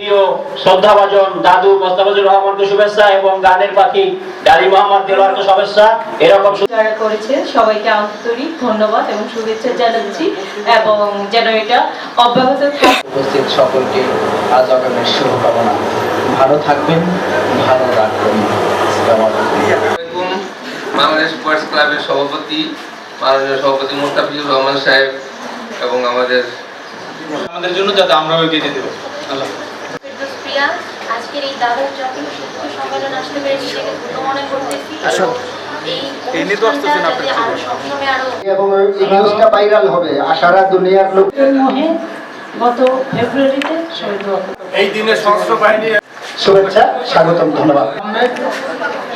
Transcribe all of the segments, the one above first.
প্রিয় শ্রদ্ধাভাজন দাদু মোস্তাফিজুর রহমানকে শুভেচ্ছা এবং গানের পাখি ডালি মোহাম্মদ দেলোয়ারকে শুভেচ্ছা। এরকম যারা করেছে। সবাইকে আন্তরিক ধন্যবাদ এবং শুভেচ্ছা জানাচ্ছি এবং যেন এটা অব্যাহত উপস্থিত সকলকে আজ আগামের শুভকামনা। ভালো থাকবেন ভালো রাখবেন। আসসালামু আলাইকুম। আলাইকুম বাংলাদেশ স্পোর্টস ক্লাবের সভাপতি মাননীয় সভাপতি মুস্তাফিজুর রহমান সাহেব এবং আমাদের আমাদের জন্য যাতে আমরাও এগিয়ে যেতে পারি। আল্লাহ প্রিয়া আজকের এই শিক্ষক সম্মেলন আসতে ধন্য মনে করতেছি। এবং এই এমনি তো আসতেছেন অনুষ্ঠানটা আপনার যাতে আরও সবসময় আরও এবং এই নিউজটা ভাইরাল হবে আর দুনিয়ার লোক। গত ফেব্রুয়ারিতে এই দিনে সশস্ত্র বাহিনী শুভেচ্ছা স্বাগতম ধন্যবাদ।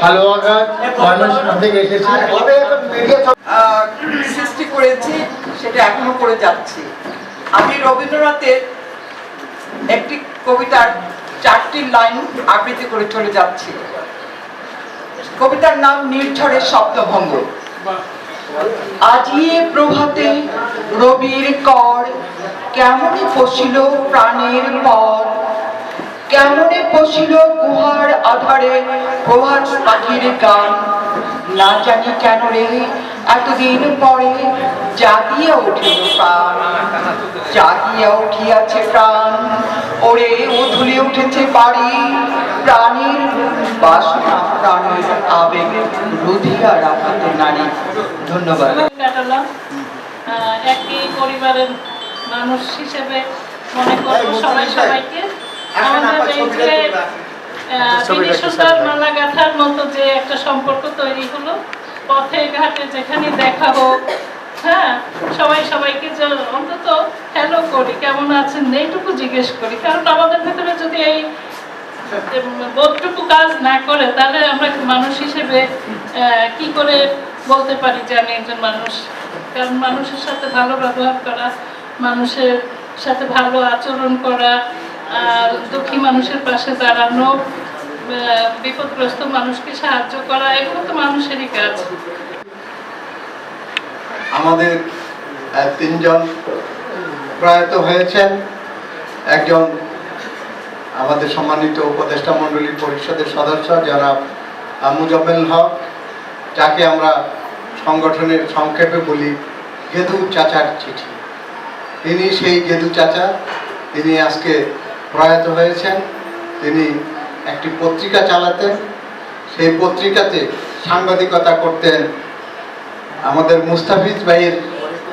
হালুয়াঘাট ময়মনসিংহ থেকে এসেছি। তবে এখন মিডিয়া আহ, সৃষ্টি করেছি সেটা এখনও করে যাচ্ছি। আমি রবীন্দ্রনাথের একটি কবিতার চারটি লাইন আবৃত্তি করে চলে যাচ্ছি। কবিতার নাম নির্ঝরের শব্দভঙ্গ। আজিয়ে প্রভাতে রবির কর, কেমনে পশিল প্রাণের পর? কেমনে পশিল গুহার আধারে প্রভাত পাখির গান? না জানি কেন রে এতদিন পরে জাগিয়া উঠিল প্রাণ জাগিয়া উঠিয়াছে প্রাণ। ওরে উধুলে উঠেছে বাড়ি প্রাণীর বাসনা প্রাণীর আবেগ রুধিয়া রাখাতে নারী। ধন্যবাদ। একই পরিবারের মানুষ হিসেবে মনে করব সবাই সবাইকে। আমাদের এই যে বিনি মালা গাঁথার মতো যে একটা সম্পর্ক তৈরি হলো পথে ঘাটে যেখানে দেখা হোক হ্যাঁ সবাই সবাইকে অন্তত হ্যালো করি, কেমন আছেন? এইটুকু জিজ্ঞেস করি, কারণ আমাদের ভেতরে যদি এই বোধটুকু কাজ না করে, তাহলে আমরা মানুষ হিসেবে কি করে বলতে পারি যে আমি একজন মানুষ? কারণ মানুষের সাথে ভালো ব্যবহার করা, মানুষের সাথে ভালো আচরণ করা দুঃখী মানুষের পাশে দাঁড়ানো বিপদগ্রস্ত মানুষকে সাহায্য করা, এগুলো তো মানুষেরই কাজ। আমাদের তিনজন প্রয়াত হয়েছেন। একজন আমাদের সম্মানিত উপদেষ্টা মণ্ডলী পরিষদের সদস্য যারা মুজাম্মেল হক, যাকে আমরা সংগঠনের সংক্ষেপে বলি গেদু চাচার চিঠি। তিনি সেই গেদু চাচা, তিনি আজকে প্রয়াত হয়েছেন। তিনি একটি পত্রিকা চালাতেন। সেই পত্রিকাতে সাংবাদিকতা করতেন। আমাদের মুস্তাফিজ ভাইয়ের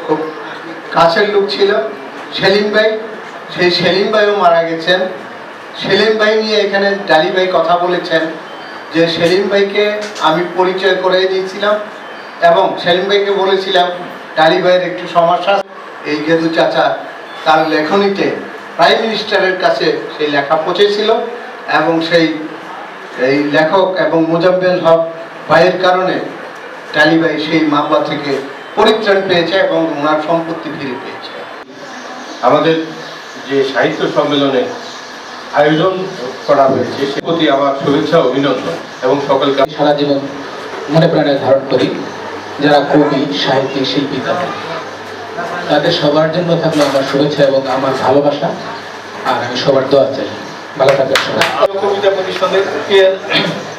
খুব কাছের লোক ছিল, সেলিম ভাই। সেই সেলিম ভাইও মারা গেছেন। সেলিম ভাই নিয়ে এখানে ডালি ভাই কথা বলেছেন যে, সেলিম ভাইকে আমি পরিচয় করে দিয়েছিলাম এবং সেলিম ভাইকে বলেছিলাম, ডালি ভাইয়ের একটু সমস্যা। এই গেদু চাচা তার লেখনীতে প্রাইম মিনিস্টারের কাছে সেই লেখা পৌঁছেছিল। এবং সেই এই লেখক এবং মোজাম্মেল হক ভাইয়ের কারণে টালিবাই সেই মামলা থেকে পরিত্রাণ পেয়েছে এবং ওনার সম্পত্তি ফিরে পেয়েছে। আমাদের যে সাহিত্য সম্মেলনে আয়োজন করা হয়েছে সে প্রতি আমার শুভেচ্ছা ও অভিনন্দন এবং সকলকে সারা জীবন মনে প্রাণে ধারণ করি যারা কবি সাহিত্যিক শিল্পী তারা। তাদের সবার জন্য থাকল আমার শুভেচ্ছা এবং আমার ভালোবাসা আর আমি সবার দোয়া চাই। কবিতা প্রতিষ্ঠানের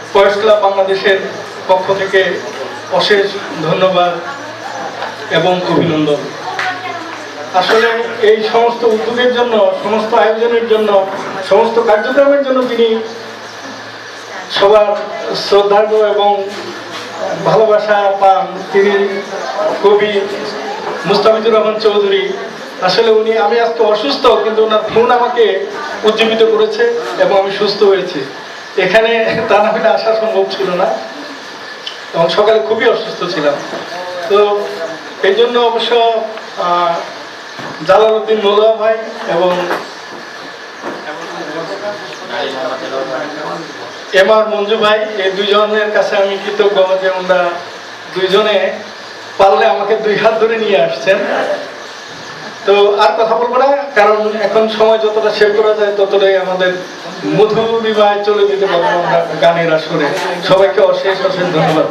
স্পোর্টস ক্লাব বাংলাদেশের পক্ষ থেকে অশেষ ধন্যবাদ এবং অভিনন্দন। আসলে এই সমস্ত উদ্যোগের জন্য, সমস্ত আয়োজনের জন্য, সমস্ত কার্যক্রমের জন্য তিনি সবার শ্রদ্ধার্ঘ এবং ভালোবাসা পান। তিনি কবি মুস্তাফিজুর রহমান চৌধুরী। আসলে উনি, আমি আজকে অসুস্থ, কিন্তু ওনার ফোন আমাকে উজ্জীবিত করেছে এবং আমি সুস্থ হয়েছি। এখানে তা না হলে আসা সম্ভব ছিল না এবং সকালে খুবই অসুস্থ ছিলাম। তো এই জন্য অবশ্য জালালউদ্দিন নোলা ভাই এবং এম আর মঞ্জু ভাই, এই দুজনের কাছে আমি কৃতজ্ঞ যে ওনারা দুইজনে পারলে আমাকে দুই হাত ধরে নিয়ে আসছেন। তো আর কথা বলব না, কারণ এখন সময় যতটা সেভ করা যায় ততটাই আমাদের মধুরিমায় চলে যেতে পারব আমরা গানের আসরে। সবাইকে অশেষ অশেষ ধন্যবাদ।